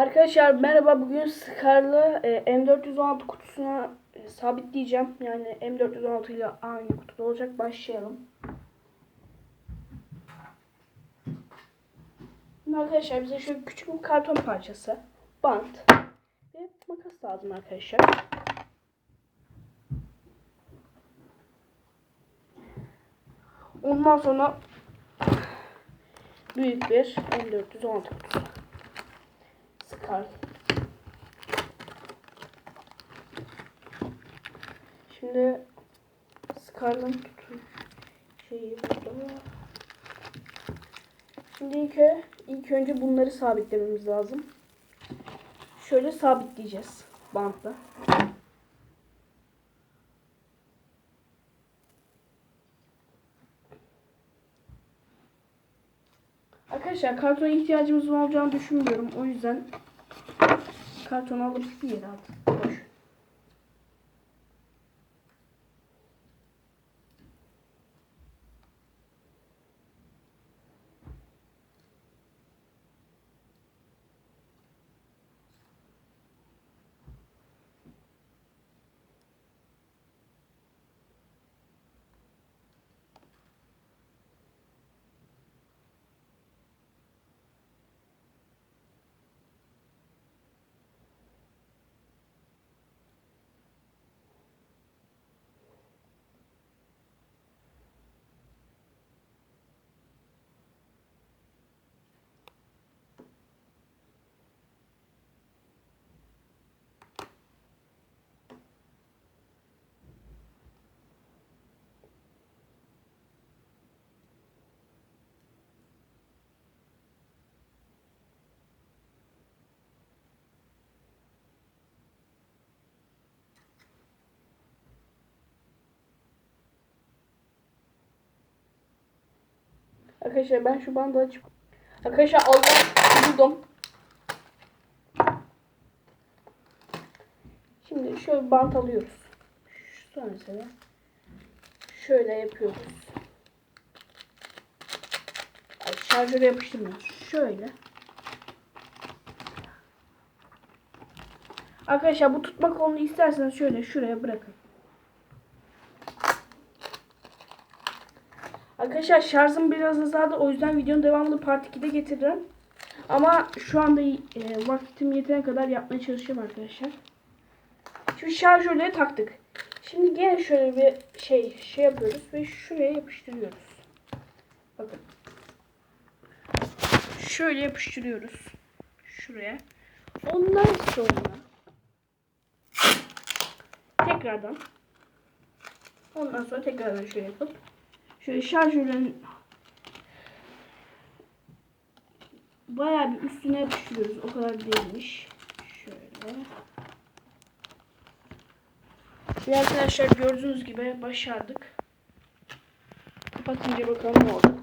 Arkadaşlar merhaba bugün Scar'lı e, M416 kutusuna e, sabitleyeceğim. Yani M416 ile aynı kutuda olacak. Başlayalım. Şimdi arkadaşlar bize şöyle küçük bir karton parçası, bant ve makas lazım arkadaşlar. Ondan sonra büyük bir M416 kutusu. Scar. Şimdi Scar'ın tutun şeyi burada. Şimdi ilk, ilk önce bunları sabitlememiz lazım. Şöyle sabitleyeceğiz bantla. Arkadaşlar kartona ihtiyacımız olacağını düşünmüyorum. O yüzden kartonu alıp bir yere at. Boş. Arkadaşlar ben şu bandı açıp Arkadaşlar aldım buldum. Şimdi şöyle bant alıyoruz. Şu mesela. Şöyle yapıyoruz. Ay, şarjöre yapıştırmıyoruz. Şöyle. Arkadaşlar bu tutma kolunu isterseniz şöyle şuraya bırakın. Arkadaşlar şarjım biraz azaldı. O yüzden videonun devamını part 2'de getiririm. Ama şu anda e, vaktim yetene kadar yapmaya çalışıyorum arkadaşlar. Şimdi şarjörleri taktık. Şimdi gene şöyle bir şey şey yapıyoruz ve şuraya yapıştırıyoruz. Bakın. Şöyle yapıştırıyoruz. Şuraya. Ondan sonra tekrardan ondan sonra tekrardan şöyle yapıp Şöyle şarjörlerin bayağı bir üstüne yapıştırıyoruz. O kadar değilmiş. Şöyle. Ve arkadaşlar gördüğünüz gibi başardık. Kapatınca bakalım ne oldu.